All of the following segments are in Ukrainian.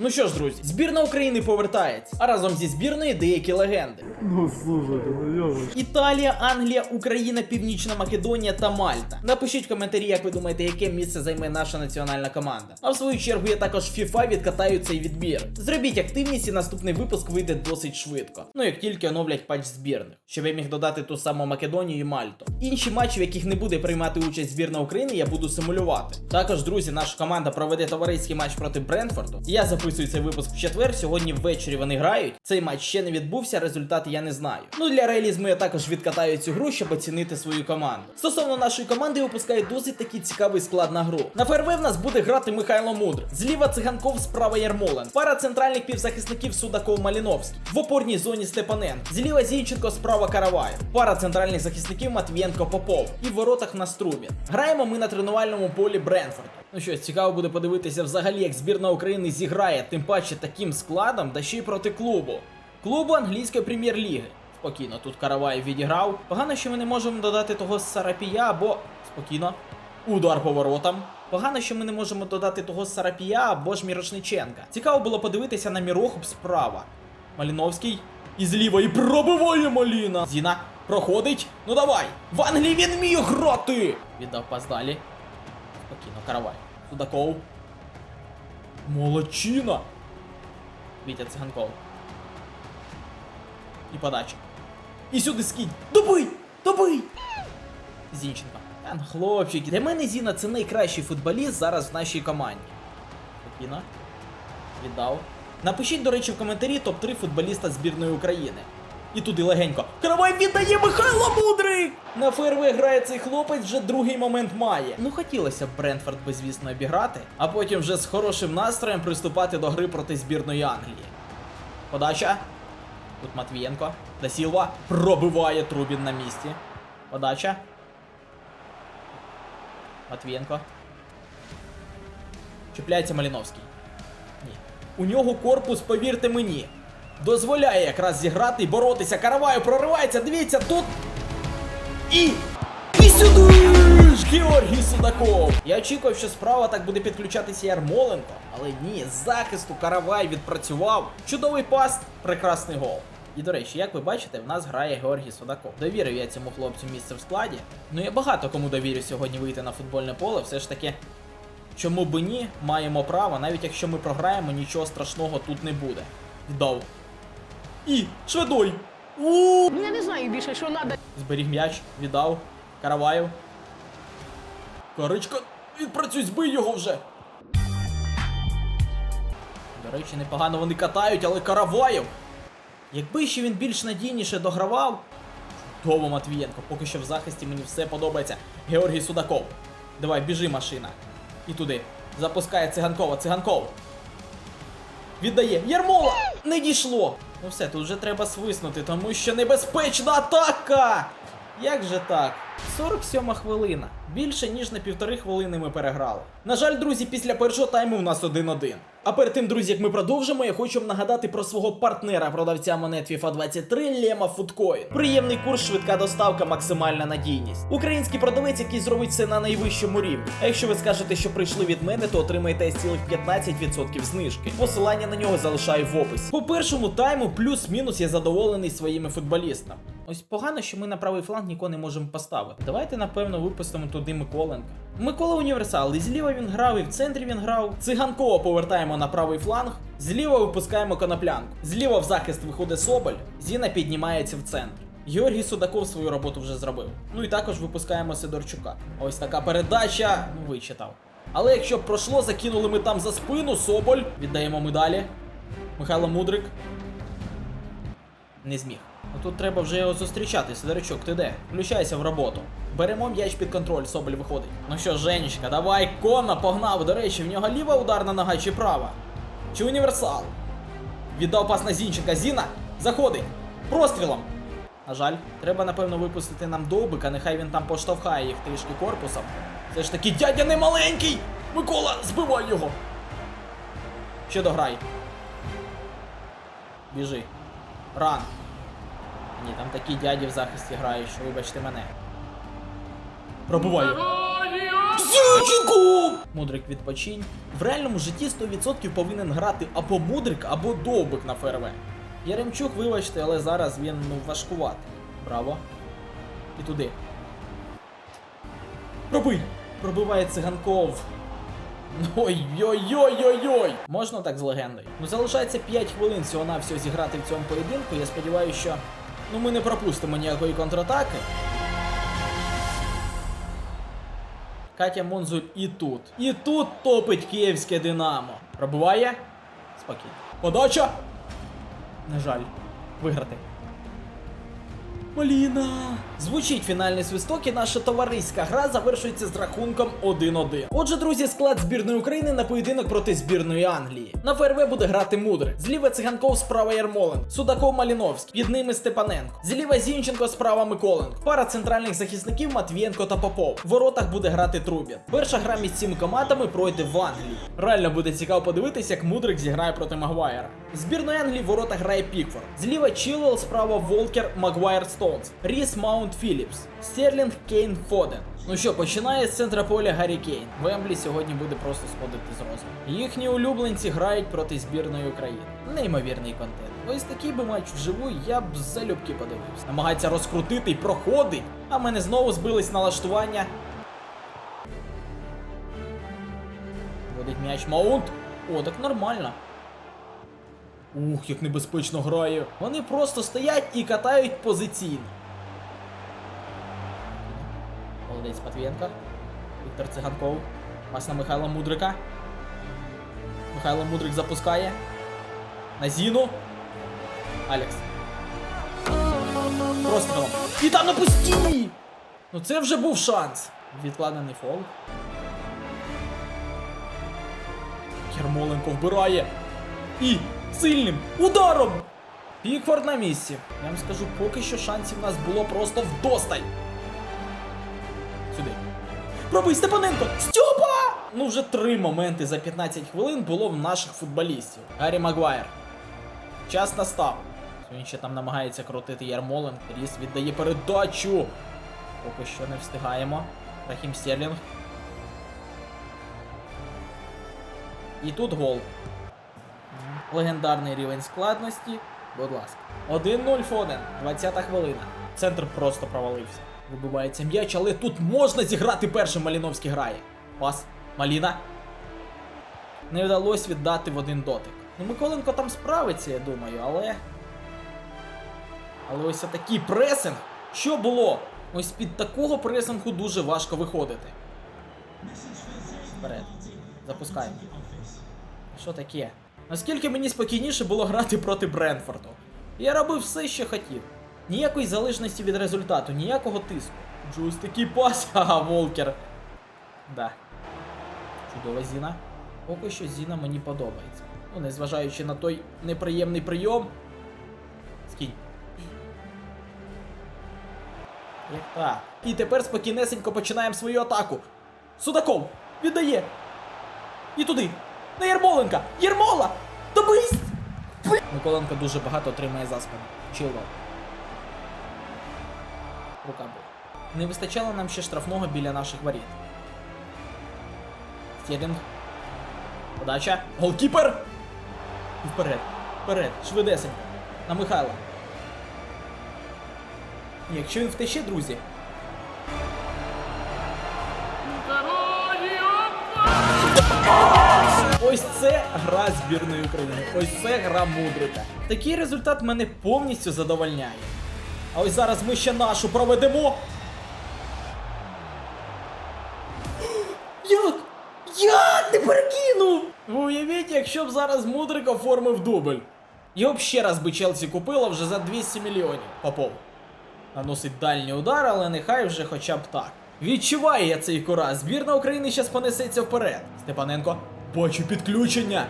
Ну що ж, друзі, збірна України повертається, а разом зі збірною деякі легенди. Ну слушайте, ну. Італія, Англія, Україна, Північна Македонія та Мальта. Напишіть в коментарі, як ви думаєте, яке місце займе наша національна команда. А в свою чергу я також FIFA відкатаю цей відбір. Зробіть активність і наступний випуск вийде досить швидко. Ну як тільки оновлять патч збірних, щоб я міг додати ту саму Македонію і Мальту. Інші матчі, в яких не буде приймати участь збірна України, я буду симулювати. Також, друзі, наша команда проведе товариський матч проти Брентфорду. Я записую цей випуск в четвер. Сьогодні ввечері вони грають. Цей матч ще не відбувся, результат я не знаю. Ну для реалізму я також відкатаю цю гру, щоб оцінити свою команду. Стосовно нашої команди, випускаю досить такий цікавий склад на гру. На ФРВ в нас буде грати Михайло Мудр. Зліва циганков, справа Ярмолен. Пара центральних півзахисників Судаков Маліновський. В опорній зоні Степаненко. Зліва Зінченко, справа Караваєв. Пара центральних захисників Матвієнко Попов. І в воротах в нас Трубін. Граємо ми на тренувальному полі Бренфорд. Ну що, цікаво буде подивитися взагалі, як збірна України зіграє, тим паче таким складом, да ще й проти клубу. Клубу англійської прем'єр-ліги. Спокійно, тут Караваєв відіграв. Погано, що ми не можемо додати того Сарапія, або спокійно. Удар по воротам. Погано, що ми не можемо додати того Сарапія або ж Мірошниченка. Цікаво було подивитися на Мірохуб справа. Маліновський і зліва і пробиває Маліна. Зіна проходить. Ну давай! В Англії він вміє грати! Віддав пас далі. Спокійно, Каравай. Судаков. Молодчина! Вітя Циганков. І подача. І сюди скинь. Добий! Добий! Зінченко. Та, ну, хлопчики, для мене Зіна це найкращий футболіст зараз в нашій команді. Спокійно. Віддав. Напишіть, до речі, в коментарі топ-3 футболіста збірної України. І туди легенько. Каравай віддає Михайло Мудрик! На ФРВ грає цей хлопець, вже другий момент має. Ну хотілося б Брентфорд безвісно обіграти, а потім вже з хорошим настроєм приступати до гри проти збірної Англії. Подача. Тут Матвієнко. Да Сілва пробиває Трубін на місці. Подача. Матвієнко. Чіпляється Маліновський. Ні. У нього корпус, повірте мені, дозволяє якраз зіграти і боротися. Караваю проривається, дивіться, тут. І. І сюди! Георгій Судаков! Я очікував, що справа так буде підключатися Ярмоленко, але ні, з захисту Каравай відпрацював. Чудовий пас, прекрасний гол. І до речі, як ви бачите, в нас грає Георгій Судаков. Довірив я цьому хлопцю місце в складі. Ну я багато кому довірю сьогодні вийти на футбольне поле, все ж таки. Чому би ні, маємо право, навіть якщо ми програємо, нічого страшного тут не буде. Віддав. І шведой! у я не знаю більше, що треба. Зберіг м'яч, віддав. Караваєв. Коричка, відпрацюй, збий його вже. До речі, непогано вони катають, але Караваєв. Якби ще він більш надійніше догравав. Чудово, Матвієнко, поки що в захисті мені все подобається. Георгій Судаков. Давай, біжи, машина. І туди. Запускає циганкова, циганков. Віддає. Ярмола! Не дійшло! Ну все, тут вже треба свиснути, тому що небезпечна атака! Як же так? 47 хвилина. Більше ніж на півтори хвилини ми переграли. На жаль, друзі, після першого тайму у нас 1-1. А перед тим, друзі, як ми продовжимо, я хочу вам нагадати про свого партнера, продавця монет FIFA 23 Лема Фудкоін. Приємний курс, швидка доставка, максимальна надійність. Український продавець, який зробить все на найвищому рівні. А якщо ви скажете, що прийшли від мене, то отримаєте цілих 15% знижки. Посилання на нього залишаю в описі. По першому тайму, плюс-мінус, я задоволений своїми футболістами. Ось погано, що ми на правий фланг нікого не можемо поставити. Давайте, напевно, випустимо туди Миколенка. Микола універсал, і зліва він грав, і в центрі він грав. Циганкова повертаємо на правий фланг, зліва випускаємо коноплянку. Зліва в захист виходить Соболь, Зіна піднімається в центр. Георгій Судаков свою роботу вже зробив. Ну і також випускаємо Сидорчука. Ось така передача, ну вичитав. Але якщо б пройшло, закинули ми там за спину, Соболь. Віддаємо ми далі. Михайло Мудрик. Не зміг. Тут треба вже його зустрічати, Сидорчук, ти де? Включайся в роботу. Беремо м'яч під контроль, Соболь виходить. Ну що, Женечка, давай, конно, погнав. До речі, в нього ліва ударна нога чи права? Чи універсал? Віддав пас на Зінченка. Зіна заходить. Прострілом. На жаль, треба, напевно, випустити нам довбика, нехай він там поштовхає їх трішки корпусом. Все ж таки дядя не маленький! Микола, збивай його! Ще дограй. Біжи. Ран. Ні, там такі дяді в захисті грають, що вибачте мене. Пробуваю. Зінченко! Мудрик відпочинь. В реальному житті 100% повинен грати або Мудрик, або Довбик на ФРВ. Яремчук, вибачте, але зараз він ну важкуватий. Браво. І туди. Пробий! Пробиває циганков. Ой-ой-ой-ой-ой! Можна так з легендою? Ну залишається 5 хвилин всього на всього зіграти в цьому поєдинку. Я сподіваюся, що ну ми не пропустимо ніякої контратаки. Катя Монзуль і тут. І тут топить київське Динамо. Пробуває? Спокійно. Подача. На жаль. Виграти. Маліна! Звучить фінальний свисток, і наша товариська гра завершується з рахунком 1-1. Отже, друзі, склад збірної України на поєдинок проти збірної Англії. На ФРВ буде грати Мудрик. Зліва циганков, справа Ярмоленко. Судаков Маліновський. Під ними Степаненко. Зліва Зінченко, справа Миколенко. Пара центральних захисників Матвієнко та Попов. В воротах буде грати Трубін. Перша гра між цими командами пройде в Англії. Реально буде цікаво подивитися, як Мудрик зіграє проти Магуайра. Збірної Англії в воротах грає Пікфорд. Зліва Чілвелл, справа Волкер, Магуайр Стоунс. Ріс Маунт Філіпс. Стерлінг Кейн Фоден. Ну що, починає з центра поля Гаррі Кейн. Вемблі сьогодні буде просто сходити з розуму. Їхні улюбленці грають проти збірної України. Неймовірний контент. Ось такий би матч вживу я б залюбки подивився. Намагається розкрутити і проходить. А мене знову збились налаштування. Водить м'яч Маунт. О, так нормально. Ух, як небезпечно грає. Вони просто стоять і катають позиційно. Молодець Матвієнка. Віктор Циганков. Пас на Михайла Мудрика. Михайло Мудрик запускає. На Зіну. Алекс. Прострілом. І там на пусті! Ну це вже був шанс. Відкладений фол. Ярмоленко вбирає. І сильним ударом! Пікфорд на місці. Я вам скажу, поки що шансів у нас було просто вдосталь. Сюди. Пробий Степаненко! Стьопа! Ну вже три моменти за 15 хвилин було в наших футболістів. Гаррі Магуайр. Час настав. Він ще там намагається крутити Ярмоленко. Ріс віддає передачу. Поки що не встигаємо. Рахім Стерлінг. І тут гол. Легендарний рівень складності. Будь ласка. 1-0 Фоден. 20 хвилина. Центр просто провалився. Вибивається м'яч, але тут можна зіграти першим Маліновський грає. Пас. Маліна. Не вдалося віддати в один дотик. Ну, Миколенко там справиться, я думаю, але. Але ось такий пресинг. Що було? Ось під такого пресингу дуже важко виходити. Вперед. Запускаємо. Що таке? Наскільки мені спокійніше було грати проти Бренфорду. Я робив все, що хотів. Ніякої залежності від результату, ніякого тиску. Джусь такий пас, ага, Волкер. Да. Чудова Зіна. Поки що Зіна мені подобається. Ну, незважаючи на той неприємний прийом. Скинь. Як так. І тепер спокійнесенько починаємо свою атаку. Судаков! Віддає! І туди! На Єрмоленка! Єрмола! Добись! Миколенко дуже багато отримає за спину. Чилвел. Рука була. Не вистачало нам ще штрафного біля наших воріт. Стерлінг. Подача. Голкіпер! І вперед. Вперед. Швидесенько. На Михайла. Якщо він втече, друзі. Ось це гра збірної України. Ось це гра мудрика. Такий результат мене повністю задовольняє. А ось зараз ми ще нашу проведемо. Як? Як ти перекинув? Ви уявіть, якщо б зараз Мудрик оформив дубль. Його б ще раз би Челсі купила вже за 200 мільйонів. Попов. Наносить дальній удар, але нехай вже хоча б так. Відчуваю я цей кора. Збірна України зараз понесеться вперед. Степаненко. Бачу підключення.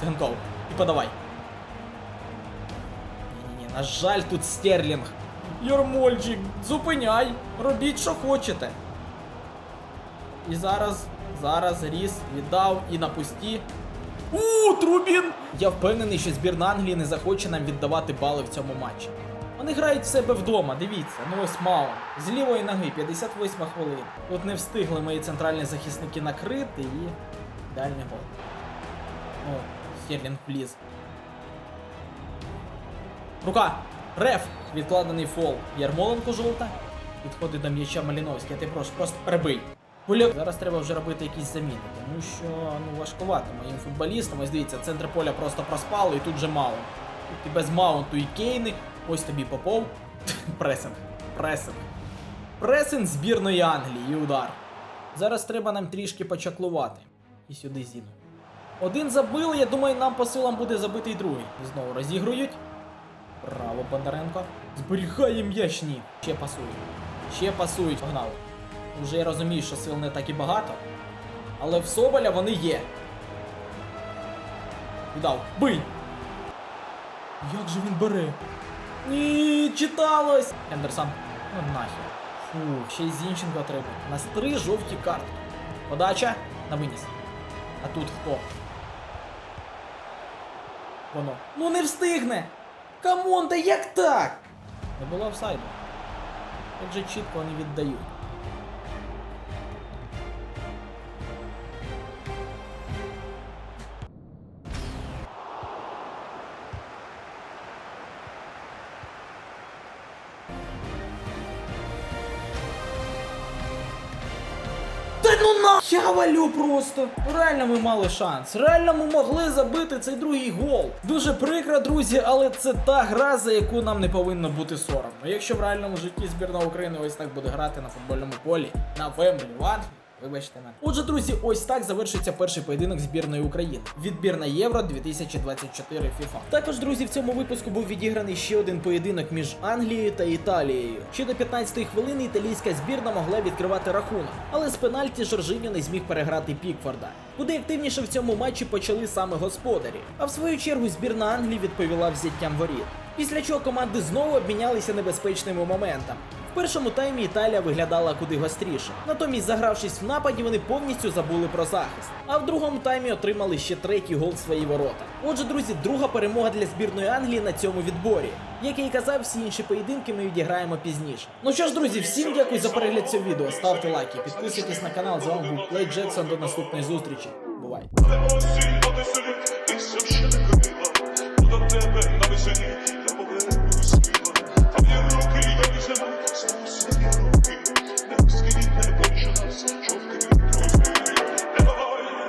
Циганков. І подавай. Ні-ні-ні, на жаль, тут Стерлінг. Йормольчик, зупиняй. Робіть, що хочете. І зараз, зараз Ріс віддав і на пусті. У, Трубін! Я впевнений, що збірна Англії не захоче нам віддавати бали в цьому матчі. Вони грають в себе вдома, дивіться. Ну ось Маун. З лівої ноги, 58 хвилин. Тут не встигли мої центральні захисники накрити і. Дальній гол. Ну, Стерлінг пліз. Рука! Реф! Відкладений фол. Ярмоленко жовта. Підходить до м'яча Маліновський. Я тебе прошу, просто перебий. Гуля... Зараз треба вже робити якісь заміни, тому що ну важкувато моїм футболістам. Ось дивіться, центр поля просто проспало, і тут же маунт. Тут і без маунту і кейни. Ось тобі попов. Пресинг. Пресинг. Пресинг збірної Англії і удар. Зараз треба нам трішки почаклувати. І сюди зіну. Один забили, я думаю, нам по силам буде забити і другий. Знову розігрують. Браво, Бондаренко. Зберігає м'яч, ні. Ще пасують. Ще пасують, погнали. Уже я розумію, що сил не так і багато. Але в Соболя вони є. Віддав. Бий! Як же він бере? Ні, читалось! Хендерсон. Ну нахер. Фу, ще й Зінченко треба. У три жовті картки. Подача на виніс. А тут хто? Воно. Ну не встигне! Камон, та як так? Не було офсайду. Отже, же чітко вони віддають. Валю просто. Реально ми мали шанс. Реально ми могли забити цей другий гол. Дуже прикро, друзі, але це та гра, за яку нам не повинно бути соромно. Якщо в реальному житті збірна України ось так буде грати на футбольному полі на Вемблі в Англії, Вибачте мене. Отже, друзі, ось так завершиться перший поєдинок збірної України. Відбір на Євро 2024 FIFA. Також, друзі, в цьому випуску був відіграний ще один поєдинок між Англією та Італією. Ще до 15-ї хвилини італійська збірна могла відкривати рахунок, але з пенальті Жоржиньо не зміг переграти Пікфорда. Куди активніше в цьому матчі почали саме господарі. А в свою чергу збірна Англії відповіла взяттям воріт. Після чого команди знову обмінялися небезпечними моментами. Першому таймі Італія виглядала куди гостріше. Натомість, загравшись в нападі, вони повністю забули про захист. А в другому таймі отримали ще третій гол в свої ворота. Отже, друзі, друга перемога для збірної Англії на цьому відборі. Як я і казав, всі інші поєдинки ми відіграємо пізніше. Ну що ж, друзі, всім дякую за перегляд цього відео. Ставте лайки, підписуйтесь на канал. З вами був Плей Джексон. До наступної зустрічі. Бувай! Você